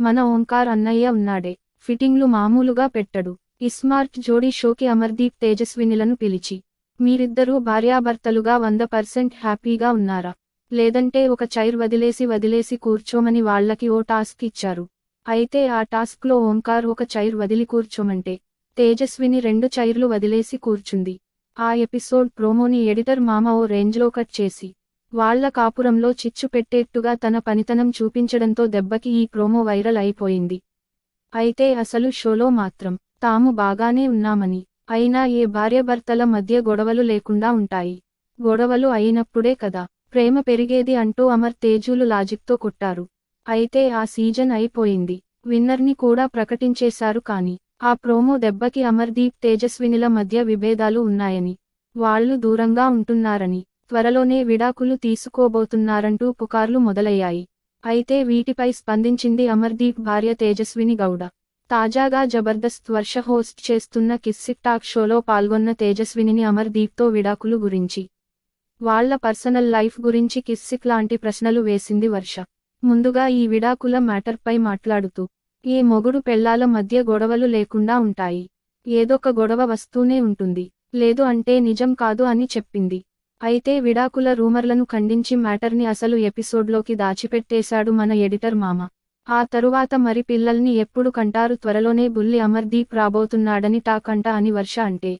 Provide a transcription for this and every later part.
మన ఓంకార్ అన్నయ్య ఉన్నాడే. ఫిట్టింగ్లు మామూలుగా పెట్టడు. ఇస్మార్ట్ జోడీ షోకి అమర్దీప్ తేజస్వినిలను పిలిచి మీరిద్దరూ భార్యాభర్తలుగా వంద పర్సెంట్ హ్యాపీగా ఉన్నారా? లేదంటే ఒక చైర్ వదిలేసి వదిలేసి కూర్చోమని వాళ్ళకి ఓ టాస్క్ ఇచ్చారు. అయితే ఆ టాస్క్లో ఓంకార్ ఒక చైర్ వదిలి కూర్చోమంటే తేజస్విని రెండు చైర్లు వదిలేసి కూర్చుంది. ఆ ఎపిసోడ్ ప్రోమోని ఎడిటర్ మామ ఓ రేంజ్లో కట్ చేసి వాళ్ళ కాపురంలో చిచ్చు పెట్టేట్టుగా తన పనితనం చూపించడంతో దెబ్బకి ఈ ప్రోమో వైరల్ అయిపోయింది. అయితే అసలు షోలో మాత్రం తాము బాగానే ఉన్నామని అయినా ఏ భార్యభర్తల మధ్య గొడవలు లేకుండా ఉంటాయి. గొడవలు అయినప్పుడే కదా ప్రేమ పెరిగేది అంటూ అమర్ తేజులు లాజిక్తో కొట్టారు. అయితే ఆ సీజన్ అయిపోయింది. విన్నర్ని కూడా ప్రకటించేశారు కాని ఆ ప్రోమో దెబ్బకి అమర్దీప్ తేజస్వినిల మధ్య విభేదాలు ఉన్నాయని వాళ్ళు దూరంగా ఉంటున్నారని త్వరలోనే విడాకులు తీసుకోబోతున్నారంటూ పుకార్లు మొదలయ్యాయి. అయితే వీటిపై స్పందించింది అమర్దీప్ భార్య తేజస్విని గౌడ. తాజాగా జబర్దస్త్ వర్ష హోస్ట్ చేస్తున్న కిస్సిక్ టాక్ షోలో పాల్గొన్న తేజస్వినిని అమర్దీప్తో విడాకులు గురించి. వాళ్ళ పర్సనల్ లైఫ్ గురించి కిస్సిక్ లాంటి ప్రశ్నలు వేసింది వర్ష. ముందుగా ఈ విడాకుల మ్యాటర్పై మాట్లాడుతూ ఏ మొగుడు పెళ్ళాల మధ్య గొడవలు లేకుండా ఉంటాయి. ఏదొక గొడవ వస్తూనే ఉంటుంది. లేదు అంటే నిజం కాదు అని చెప్పింది. అయితే విడాకుల రూమర్లను ఖండించి మ్యాటర్ని అసలు ఎపిసోడ్లోకి దాచిపెట్టేశాడు మన ఎడిటర్ మామ. ఆ తరువాత మరి పిల్లల్ని ఎప్పుడు కంటారు? త్వరలోనే బుల్లి అమర్దీప్ రాబోతున్నాడని టాకంట అని వర్ష అంటే.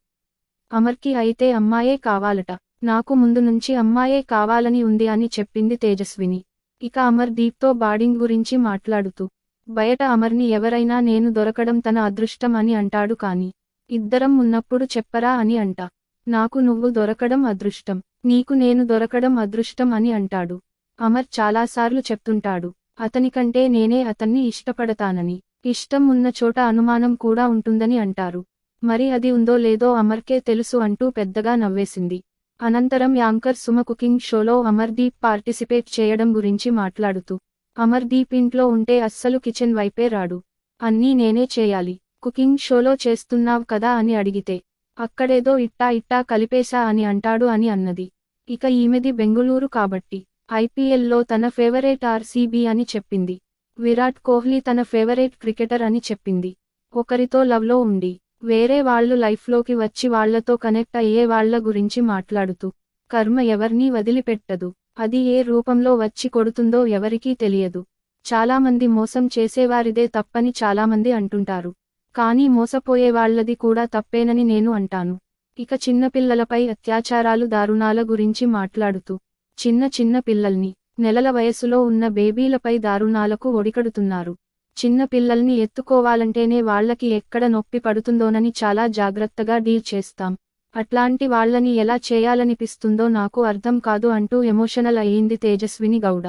అమర్కి అయితే అమ్మాయే కావాలట. నాకు ముందు నుంచి అమ్మాయే కావాలని ఉంది అని చెప్పింది తేజస్విని. ఇక అమర్దీప్తో బాడింగ్ గురించి మాట్లాడుతూ. బయట అమర్ని ఎవరైనా నేను దొరకడం తన అదృష్టం అని అంటాడు కాని. ఇద్దరం ఉన్నప్పుడు చెప్పరా అని అంట. నాకు నువ్వు దొరకడం అదృష్టం నీకు నేను దొరకడం అదృష్టం అని అంటాడు. అమర్ చాలాసార్లు చెప్తుంటాడు అతనికంటే నేనే అతన్ని ఇష్టపడతానని ఇష్టం ఉన్న చోట అనుమానం కూడా ఉంటుందని అంటారు. మరి అది ఉందో లేదో అమర్కే తెలుసు అంటూ పెద్దగా నవ్వేసింది. అనంతరం యాంకర్ సుమ కుకింగ్ షోలో అమర్దీప్ పార్టిసిపేట్ చేయడం గురించి మాట్లాడుతూ అమర్దీప్ ఇంట్లో ఉంటే అస్సలు కిచెన్ వైపే రాడు. అన్నీ నేనే చేయాలి. కుకింగ్ షోలో చేస్తున్నావ్ కదా అని అడిగితే అక్కడేదో ఇట్టా ఇట్టా కలిపేశా అని అంటాడు అని అన్నది. ఇక ఈమెది బెంగుళూరు కాబట్టి. ఐపీఎల్లో తన ఫేవరెట్ ఆర్సీబీ అని చెప్పింది. విరాట్ కోహ్లీ తన ఫేవరెట్ క్రికెటర్ అని చెప్పింది. ఒకరితో లవ్లో ఉండి వేరే వాళ్ళు లైఫ్లోకి వచ్చి వాళ్ళతో కనెక్ట్ అయ్యే వాళ్ళ గురించి మాట్లాడుతూ కర్మ ఎవర్నీ వదిలిపెట్టదు. అది ఏ రూపంలో వచ్చి కొడుతుందో ఎవరికీ తెలియదు. చాలామంది మోసం చేసేవారిదే తప్పని చాలామంది అంటుంటారు. కానీ మోసపోయేవాళ్ళది కూడా తప్పేనని నేను అంటాను. ఇక చిన్నపిల్లలపై అత్యాచారాలు దారుణాల గురించి మాట్లాడుతూ చిన్న చిన్న పిల్లల్ని నెలల వయసులో ఉన్న బేబీలపై దారుణాలకు ఒడికడుతున్నారు. చిన్న పిల్లల్ని ఎత్తుకోవాలంటేనే వాళ్ళకి ఎక్కడ నొప్పి పడుతుందోనని చాలా జాగ్రత్తగా డీల్ చేస్తాం. అట్లాంటి వాళ్ళని ఎలా చేయాలనిపిస్తుందో నాకు అర్థం కాదు అంటూ ఎమోషనల్ అయ్యింది తేజస్విని గౌడ.